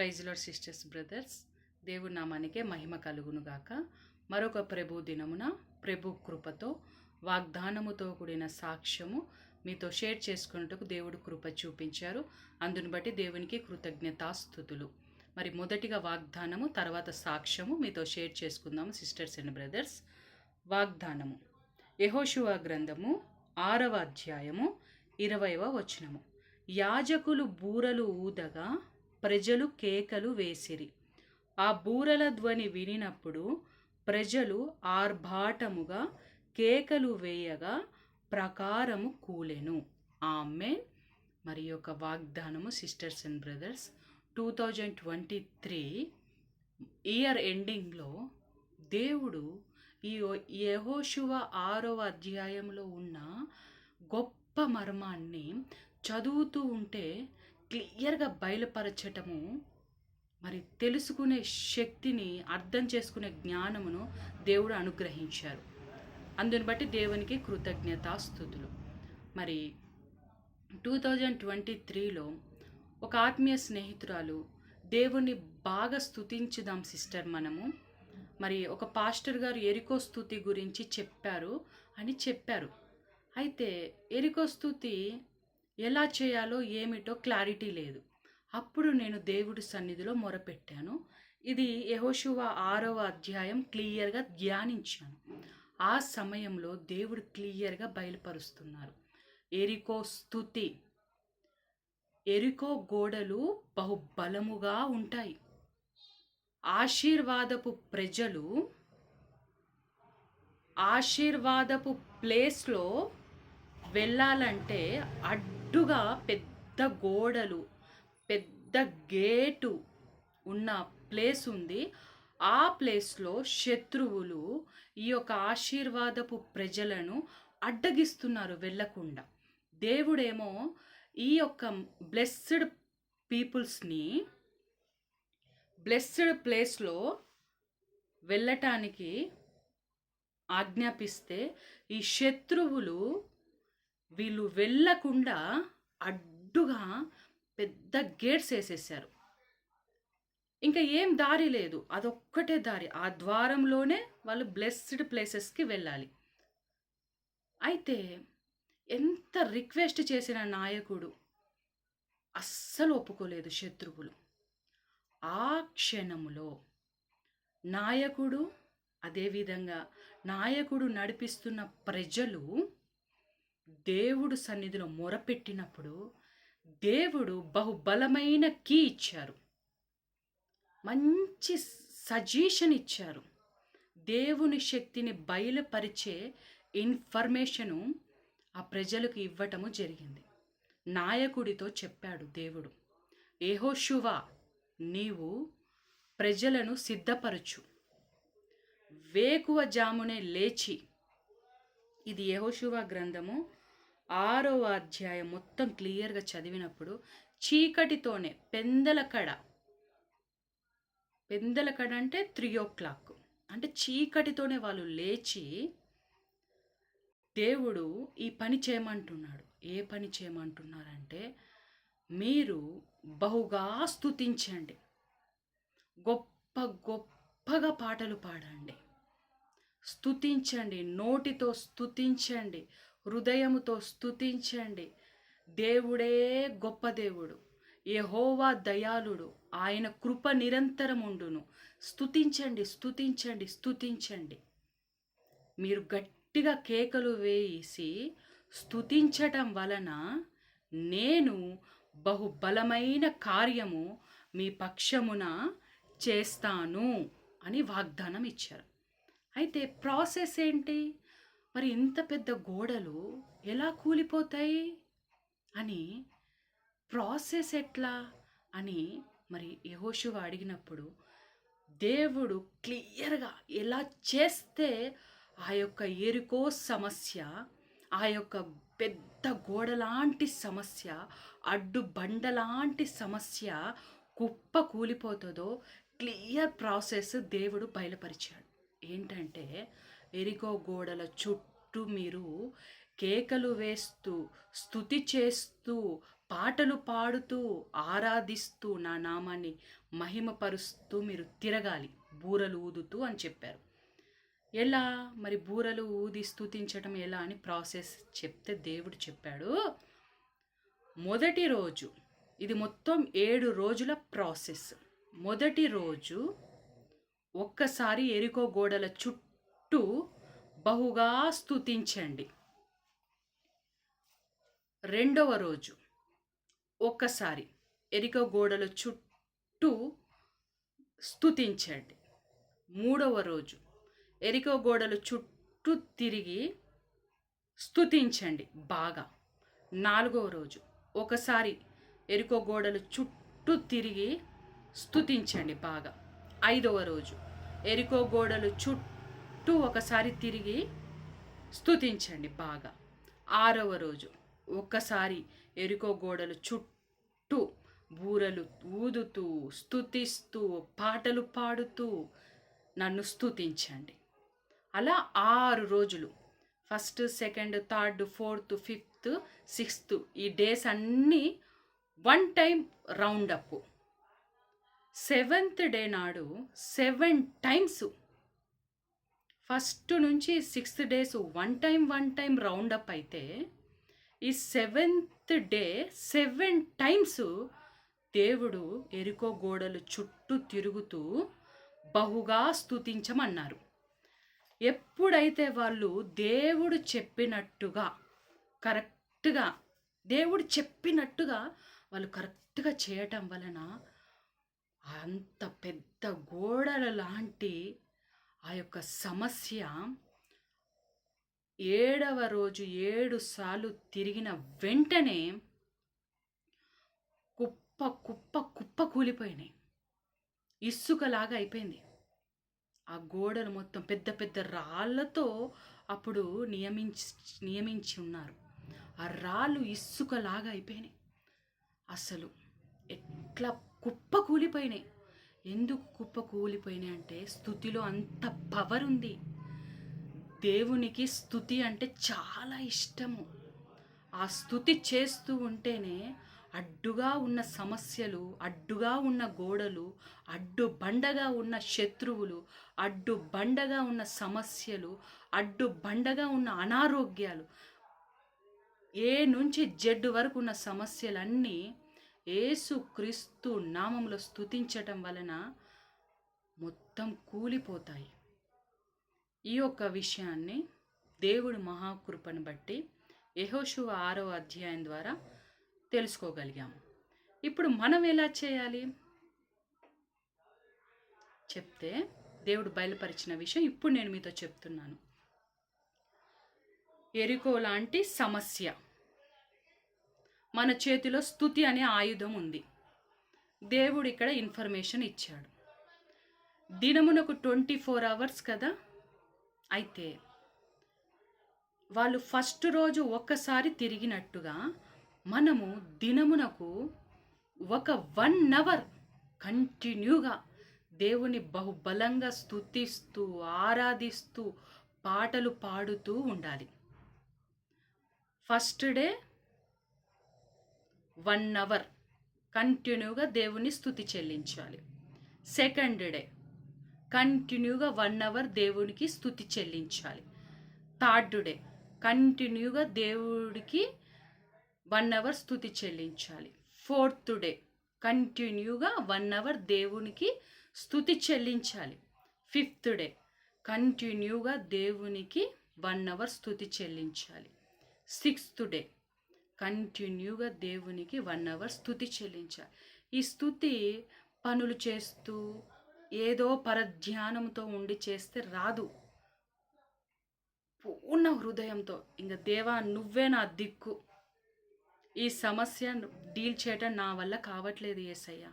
Praise sisters brothers దేవుడి నామానికే మహిమ కలుగునుగాక మరొక ప్రభు దినమున ప్రభు కృపతో వాగ్దానముతో కూడిన సాక్ష్యము మీతో షేర్ చేసుకున్నట్టుకు దేవుడు కృప చూపించారు. అందుని బట్టి దేవునికి కృతజ్ఞతాస్థుతులు మరి మొదటిగా వాగ్దానము తర్వాత సాక్ష్యము మీతో షేర్ చేసుకుందాము సిస్టర్స్ అండ్ బ్రదర్స్ వాగ్దానము. యెహోషువ గ్రంథము ఆరవ అధ్యాయము ఇరవైవ వచనము. యాజకులు బూరలు ఊదగా ప్రజలు కేకలు వేసిరి. ఆ బూరల ధ్వని వినినప్పుడు ప్రజలు ఆర్భాటముగా కేకలు వేయగా ప్రకారము కూలెను. ఆమె మరి యొక్క వాగ్దానము sisters and brothers two thousand twenty three year ఎండింగ్లో దేవుడు ఈ యహోశువ ఆరవ అధ్యాయంలో ఉన్న గొప్ప మర్మాన్ని చదువుతూ ఉంటే క్లియర్గా బయలుపరచటము మరి తెలుసుకునే శక్తిని అర్థం చేసుకునే జ్ఞానమును దేవుడు అనుగ్రహించారు. అందుని బట్టి దేవునికి కృతజ్ఞతాస్థుతులు మరి టూ థౌజండ్ ట్వంటీ త్రీలో ఒక ఆత్మీయ స్నేహితురాలు దేవుణ్ణి బాగా స్తుతించుదాం సిస్టర్ మనము. మరి ఒక పాస్టర్ గారు ఎరికో స్థుతి గురించి చెప్పారు అని చెప్పారు. అయితే ఎరికో స్థుతి ఎలా చేయాలో ఏమిటో క్లారిటీ లేదు. అప్పుడు నేను దేవుడి సన్నిధిలో మొరపెట్టాను. ఇది యహోశువ ఆరవ అధ్యాయం క్లియర్గా ధ్యానించాను. ఆ సమయంలో దేవుడు క్లియర్గా బయలుపరుస్తున్నారు. ఎరికో స్థుతి ఎరికో గోడలు బహుబలముగా ఉంటాయి. ఆశీర్వాదపు ప్రజలు ఆశీర్వాదపు ప్లేస్లో వెళ్ళాలంటే అడ్డుగా పెద్ద గోడలు పెద్ద గేటు ఉన్న ప్లేస్ ఉంది. ఆ ప్లేస్లో శత్రువులు ఈ యొక్క ఆశీర్వాదపు ప్రజలను అడ్డగిస్తున్నారు వెళ్ళకుండా. దేవుడేమో ఈ యొక్క బ్లెస్డ్ పీపుల్స్ని బ్లెస్డ్ ప్లేస్లో వెళ్ళటానికి ఆజ్ఞాపిస్తే ఈ శత్రువులు వీళ్ళు వెళ్ళకుండా అడ్డుగా పెద్ద గేట్స్ వేసేసారు. ఇంకా ఏం దారి లేదు. అదొక్కటే దారి. ఆ ద్వారంలోనే వాళ్ళు బ్లెస్డ్ ప్లేసెస్కి వెళ్ళాలి. అయితే ఎంత రిక్వెస్ట్ చేసిన నాయకుడు అస్సలు ఒప్పుకోలేదు శత్రువులు. ఆ క్షణములో నాయకుడు అదేవిధంగా నాయకుడు నడిపిస్తున్న ప్రజలు దేవుడు సన్నిధిలో మొరపెట్టినప్పుడు దేవుడు బహుబలమైన కీ ఇచ్చారు. మంచి సజెషన్ ఇచ్చారు. దేవుని శక్తిని బయలుపరిచే ఇన్ఫర్మేషను ఆ ప్రజలకు ఇవ్వటము జరిగింది. నాయకుడితో చెప్పాడు దేవుడు ఏహోశువా నీవు ప్రజలను సిద్ధపరచు. వేకువ జామునే లేచి ఇది యహోశువ గ్రంథము ఆరో అధ్యాయం మొత్తం క్లియర్గా చదివినప్పుడు చీకటితోనే పెందల కడ. పెందల కడ అంటే త్రీ ఓ క్లాక్ అంటే చీకటితోనే వాళ్ళు లేచి దేవుడు ఈ పని చేయమంటున్నాడు. ఏ పని చేయమంటున్నారంటే మీరు బహుగా స్థుతించండి గొప్ప గొప్పగా పాటలు పాడండి. స్థుతించండి నోటితో స్థుతించండి హృదయముతో స్థుతించండి దేవుడే గొప్ప దేవుడు. యహోవా దయాళుడు. ఆయన కృప నిరంతరం ఉండును స్థుతించండి స్థుతించండి స్థుతించండి మీరు గట్టిగా కేకలు వేసి స్థుతించటం వలన నేను బహుబలమైన కార్యము మీ పక్షమున చేస్తాను అని వాగ్దానం ఇచ్చారు అయితే ప్రాసెస్ ఏంటి? మరి ఇంత పెద్ద గోడలు ఎలా కూలిపోతాయి? అని ప్రాసెస్ ఎట్లా? అని మరి యహోశువ అడిగినప్పుడు దేవుడు క్లియర్గా ఎలా చేస్తే ఆ యొక్క ఎరుకో సమస్య ఆ యొక్క పెద్ద గోడలాంటి సమస్య అడ్డు బండలాంటి సమస్య కుప్ప కూలిపోతుందో క్లియర్ ప్రాసెస్ దేవుడు బయలుపరిచాడు. ఏంటంటే ఎరికో గోడల చుట్టూ మీరు కేకలు వేస్తూ స్థుతి చేస్తూ పాటలు పాడుతూ ఆరాధిస్తూ నా నామాన్ని మహిమపరుస్తూ మీరు తిరగాలి. బూరలు ఊదుతూ అని చెప్పారు. ఎలా? మరి బూరలు ఊది స్థుతించటం ఎలా అని ప్రాసెస్ చెప్తే దేవుడు చెప్పాడు. మొదటి రోజు ఇది మొత్తం ఏడు రోజుల ప్రాసెస్. మొదటి రోజు ఒక్కసారి ఎరుకో గోడల చుట్టూ బహుగా స్తుతించండి. రెండవ రోజు ఒక్కసారి ఎరిక గోడల చుట్టూ స్తుతించండి. మూడవ రోజు ఎరిక గోడల చుట్టూ తిరిగి స్తుతించండి బాగా. నాలుగవ రోజు ఒకసారి ఎరుకో గోడలు చుట్టూ తిరిగి స్తుతించండి బాగా. ఐదవ రోజు ఎరుకో గోడలు చుట్టూ ఒకసారి తిరిగి స్తుతించండి బాగా. ఆరవ రోజు ఒక్కసారి ఎరుకో గోడలు చుట్టూ బూరలు ఊదుతూ స్తుతిస్తూ పాటలు పాడుతూ నన్ను స్తుతించండి. అలా ఆరు రోజులు. First second third fourth fifth sixth ఈ డేస్ అన్నీ one time roundup. Seventh day నాడు సెవెన్ టైమ్స్ ఫస్ట్ నుంచి sixth days one time one time roundup అయితే ఈ సెవెంత్ డే సెవెన్ టైమ్స్ దేవుడు ఎరుకో గోడలు చుట్టూ తిరుగుతూ బహుగా స్తుతించమన్నారు. ఎప్పుడైతే వాళ్ళు దేవుడు చెప్పినట్టుగా కరెక్ట్గా దేవుడు చెప్పినట్టుగా వాళ్ళు కరెక్ట్గా చేయటం వలన అంత పెద్ద గోడల లాంటి ఆ యొక్క సమస్య ఏడవ రోజు ఏడు సార్లు తిరిగిన వెంటనే కుప్ప కుప్ప కుప్ప కూలిపోయినాయి. ఇసుకలాగా అయిపోయింది. ఆ గోడలు మొత్తం పెద్ద పెద్ద రాళ్ళతో అప్పుడు నియమించి నియమించి ఉన్నారు. ఆ రాళ్ళు ఇసుకలాగా అయిపోయినాయి. అసలు ఎట్లా కుప్ప కూలిపోయినాయి. ఎందుకు కుప్ప కూలిపోయినాయి అంటే స్థుతిలో అంత పవర్ ఉంది. దేవునికి స్థుతి అంటే చాలా ఇష్టము. ఆ స్థుతి చేస్తూ ఉంటేనే అడ్డుగా ఉన్న సమస్యలు అడ్డుగా ఉన్న గోడలు అడ్డు బండగా ఉన్న శత్రువులు అడ్డు బండగా ఉన్న సమస్యలు అడ్డు బండగా ఉన్న అనారోగ్యాలు ఏ నుంచి జెడ్డు వరకు ఉన్న సమస్యలన్నీ యేసు క్రీస్తు నామంలో స్తుతించటం వలన మొత్తం కూలిపోతాయి. ఈ యొక్క విషయాన్ని దేవుడు మహాకృపను బట్టి యెహోషువ ఆరో అధ్యాయం ద్వారా తెలుసుకోగలిగాము ఇప్పుడు మనం ఎలా చేయాలి? చెప్తే దేవుడు బయలుపరిచిన విషయం ఇప్పుడు నేను మీతో చెప్తున్నాను. ఎరికో లాంటి సమస్య. మన చేతిలో స్థుతి అనే ఆయుధం ఉంది. దేవుడు ఇక్కడ ఇన్ఫర్మేషన్ ఇచ్చాడు. దినమునకు ట్వంటీ ఫోర్ అవర్స్ కదా? అయితే వాళ్ళు ఫస్ట్ రోజు ఒక్కసారి తిరిగినట్టుగా మనము దినమునకు ఒక వన్ అవర్ కంటిన్యూగా దేవుని బహుబలంగా స్థుతిస్తూ ఆరాధిస్తూ పాటలు పాడుతూ ఉండాలి. ఫస్ట్ డే వన్ అవర్ కంటిన్యూగా దేవుని స్థుతి చెల్లించాలి. సెకండ్ డే కంటిన్యూగా వన్ అవర్ దేవునికి స్థుతి చెల్లించాలి. థర్డ్ డే కంటిన్యూగా దేవుడికి వన్ అవర్ స్థుతి చెల్లించాలి. ఫోర్త్ డే కంటిన్యూగా వన్ అవర్ దేవునికి స్థుతి చెల్లించాలి. ఫిఫ్త్ డే కంటిన్యూగా దేవునికి వన్ అవర్ స్థుతి చెల్లించాలి. సిక్స్త్ డే కంటిన్యూగా దేవునికి వన్ అవర్ స్థుతి చెల్లించాలి ఈ స్థుతి పనులు చేస్తూ ఏదో పరధ్యానంతో ఉండి చేస్తే రాదు. పూర్ణ హృదయంతో. ఇంకా దేవా నువ్వే నా దిక్కు. ఈ సమస్య డీల్ చేయటం నా వల్ల కావట్లేదు ఏసయ్య.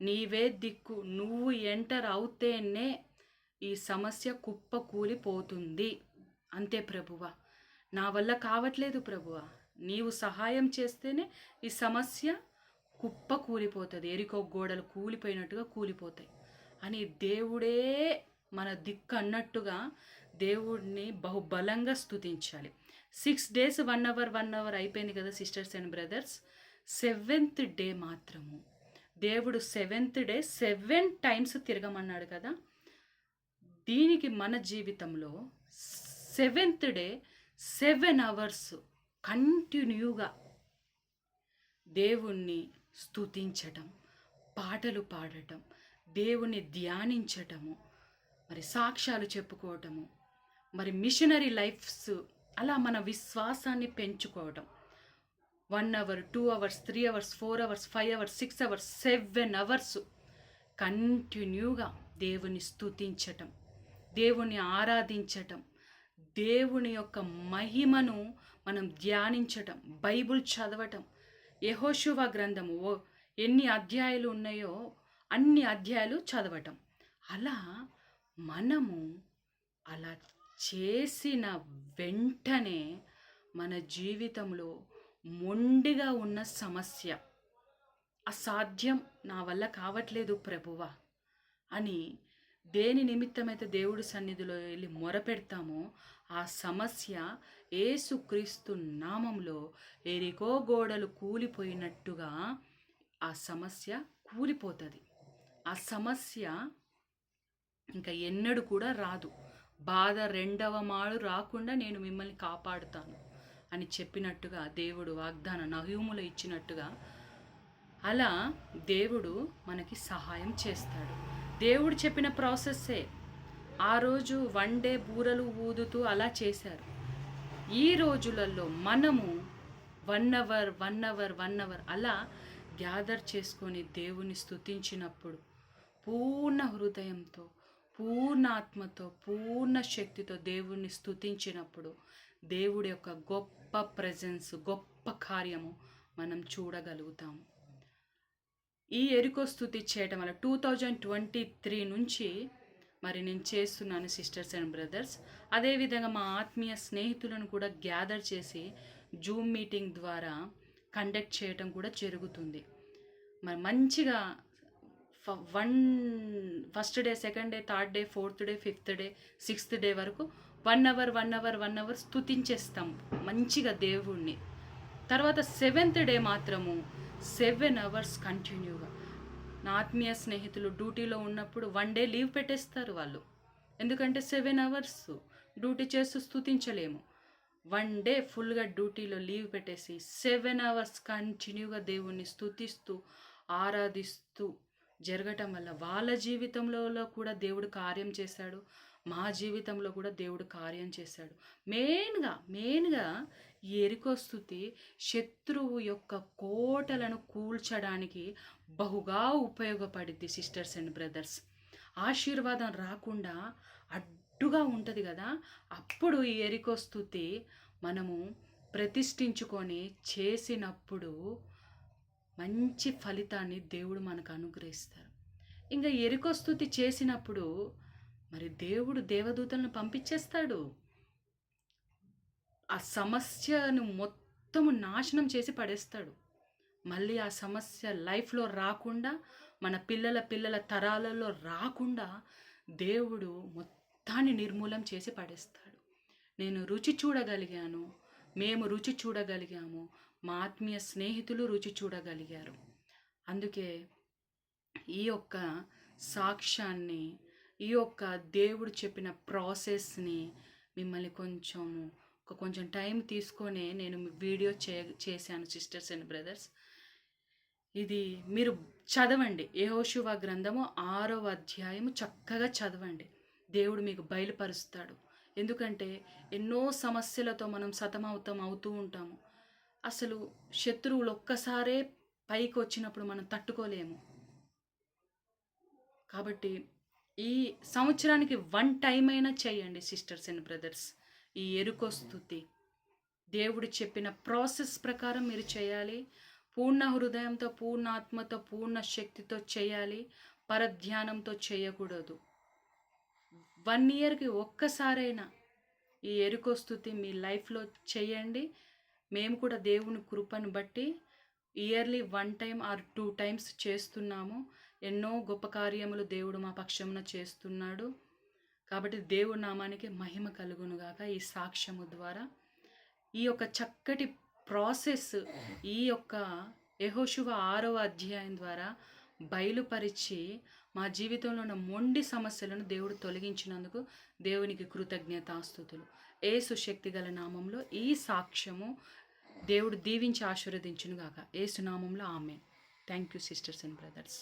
నీవే దిక్కు. నువ్వు ఎంటర్ అవుతేనే ఈ సమస్య కుప్ప కూలిపోతుంది అంతే ప్రభువ. నా వల్ల కావట్లేదు ప్రభువా. నీవు సహాయం చేస్తేనే ఈ సమస్య కుప్ప కూలిపోతుంది. ఎరికో గోడలు కూలిపోయినట్టుగా కూలిపోతాయి. అని దేవుడే మన దిక్కు అన్నట్టుగా దేవుడిని బహుబలంగా స్తుతించాలి. Six days one hour one hour అయిపోయింది కదా sisters and brothers seventh day మాత్రము. దేవుడు సెవెంత్ డే సెవెన్ టైమ్స్ తిరగమన్నాడు కదా. దీనికి మన జీవితంలో సెవెంత్ డే సెవెన్ అవర్స్ కంటిన్యూగా దేవుణ్ణి స్థుతించటం పాటలు పాడటం దేవుణ్ణి ధ్యానించటము మరి సాక్ష్యాలు చెప్పుకోవటము మరి మిషనరీ లైఫ్స్ అలా మన విశ్వాసాన్ని పెంచుకోవటం. One hour two hours three hours four hours five hours six hours seven hours కంటిన్యూగా దేవుని స్థుతించటం దేవుని ఆరాధించటం దేవుని యొక్క మహిమను మనం ధ్యానించటం బైబుల్ చదవటం యహోశువ గ్రంథము ఓ ఎన్ని అధ్యాయాలు ఉన్నాయో అన్ని అధ్యాయాలు చదవటం. అలా మనము అలా చేసిన వెంటనే మన జీవితంలో మొండిగా ఉన్న సమస్య అసాధ్యం నా వల్ల కావట్లేదు ప్రభువా అని దేని నిమిత్తమైతే దేవుడి సన్నిధిలో వెళ్ళి మొరపెడతామో ఆ సమస్య ఏసుక్రీస్తు నామంలో ఎరికో గోడలు కూలిపోయినట్టుగా ఆ సమస్య కూలిపోతుంది. ఆ సమస్య ఇంకా ఎన్నడూ కూడా రాదు. బాధ రెండవ మాడు రాకుండా నేను మిమ్మల్ని కాపాడుతాను అని చెప్పినట్టుగా దేవుడు వాగ్దాన నహ్యూములో ఇచ్చినట్టుగా అలా దేవుడు మనకి సహాయం చేస్తాడు. దేవుడు చెప్పిన ప్రాసెస్సే. ఆ రోజు వండే బూరలు ఊదుతూ అలా చేశారు. ఈ రోజులలో మనము one hour one hour one hour అలా గ్యాదర్ చేసుకొని దేవుని స్థుతించినప్పుడు పూర్ణ హృదయంతో పూర్ణ ఆత్మతో పూర్ణ శక్తితో దేవుణ్ణి స్థుతించినప్పుడు దేవుడి యొక్క గొప్ప ప్రజెన్స్ గొప్ప కార్యము మనం చూడగలుగుతాము. ఈ ఎరుకో స్థుతి చేయటం వల్ల టూ థౌజండ్ ట్వంటీ త్రీ నుంచి మరి నేను చేస్తున్నాను సిస్టర్స్ అండ్ బ్రదర్స్ అదేవిధంగా మా ఆత్మీయ స్నేహితులను కూడా గ్యాదర్ చేసి జూమ్ మీటింగ్ ద్వారా కండక్ట్ చేయటం కూడా జరుగుతుంది. మరి మంచిగా one first day second day third day fourth day fifth day sixth day వరకు one hour one hour one hour స్తుతించేస్తాం మంచిగా దేవుణ్ణి. తర్వాత సెవెంత్ డే మాత్రము సెవెన్ అవర్స్ కంటిన్యూగా. నా ఆత్మీయ స్నేహితులు డ్యూటీలో ఉన్నప్పుడు వన్ డే లీవ్ పెట్టేస్తారు వాళ్ళు. ఎందుకంటే సెవెన్ అవర్స్ డ్యూటీ చేస్తూ స్థుతించలేము వన్ డే ఫుల్గా డ్యూటీలో లీవ్ పెట్టేసి సెవెన్ అవర్స్ కంటిన్యూగా దేవుణ్ణి స్తుతిస్తూ ఆరాధిస్తూ జరగటం వల్ల వాళ్ళ జీవితంలో కూడా దేవుడు కార్యం చేశాడు. మా జీవితంలో కూడా దేవుడు కార్యం చేశాడు. మెయిన్గా మెయిన్గా ఈ శత్రువు యొక్క కోటలను కూల్చడానికి బహుగా ఉపయోగపడిద్ది సిస్టర్స్ అండ్ బ్రదర్స్. ఆశీర్వాదం రాకుండా అడ్డుగా ఉంటుంది కదా. అప్పుడు ఈ ఎరికస్తుతి మనము ప్రతిష్ఠించుకొని చేసినప్పుడు మంచి ఫలితాన్ని దేవుడు మనకు అనుగ్రహిస్తారు. ఇంకా ఎరికొస్తుతి చేసినప్పుడు మరి దేవుడు దేవదూతలను పంపించేస్తాడు. ఆ సమస్యను మొత్తము నాశనం చేసి పడేస్తాడు. మళ్ళీ ఆ సమస్య లైఫ్లో రాకుండా మన పిల్లల పిల్లల తరాలలో రాకుండా దేవుడు మొత్తాన్ని నిర్మూలం చేసి పడేస్తాడు. నేను రుచి చూడగలిగాను మేము రుచి చూడగలిగాము మా ఆత్మీయ స్నేహితులు రుచి చూడగలిగారు. అందుకే ఈ యొక్క సాక్ష్యాన్ని ఈ యొక్క దేవుడు చెప్పిన ప్రాసెస్ని మిమ్మల్ని కొంచెం ఒక కొంచెం టైం తీసుకొని నేను వీడియో చే చేశాను సిస్టర్స్ అండ్ బ్రదర్స్. ఇది మీరు చదవండి. యహోశివ గ్రంథము ఆరో అధ్యాయము చక్కగా చదవండి. దేవుడు మీకు బయలుపరుస్తాడు. ఎందుకంటే ఎన్నో సమస్యలతో మనం సతమవుతాం అవుతూ ఉంటాము. అసలు శత్రువులు ఒక్కసారే పైకి వచ్చినప్పుడు మనం తట్టుకోలేము. కాబట్టి ఈ సంవత్సరానికి వన్ టైం అయినా చేయండి సిస్టర్స్ అండ్ బ్రదర్స్. ఈ ఎరుకొస్తుతి దేవుడు చెప్పిన ప్రాసెస్ ప్రకారం మీరు చేయాలి. పూర్ణ హృదయంతో పూర్ణ ఆత్మతో పూర్ణ శక్తితో చేయాలి. పరధ్యానంతో చేయకూడదు. వన్ ఇయర్కి ఒక్కసారైనా ఈ ఎరుకొస్తుతి మీ లైఫ్లో చేయండి. మేము కూడా దేవుని కృపను బట్టి yearly one time or two times చేస్తున్నాము. ఎన్నో గొప్ప కార్యములు దేవుడు మా పక్షమున చేస్తున్నాడు. కాబట్టి దేవుడి నామానికి మహిమ కలుగునుగాక ఈ సాక్ష్యము ద్వారా. ఈ యొక్క చక్కటి ప్రాసెస్ ఈ యొక్క యహోశువ ఆరవ అధ్యాయం ద్వారా బయలుపరిచి మా జీవితంలో ఉన్న మొండి సమస్యలను దేవుడు తొలగించినందుకు దేవునికి కృతజ్ఞతాస్తుతులు ఏసు శక్తి గల నామంలో ఈ సాక్ష్యము దేవుడు దీవించి ఆశీర్వదించునుగాక గాక. ఏసు నామంలో ఆమె thank you sisters and brothers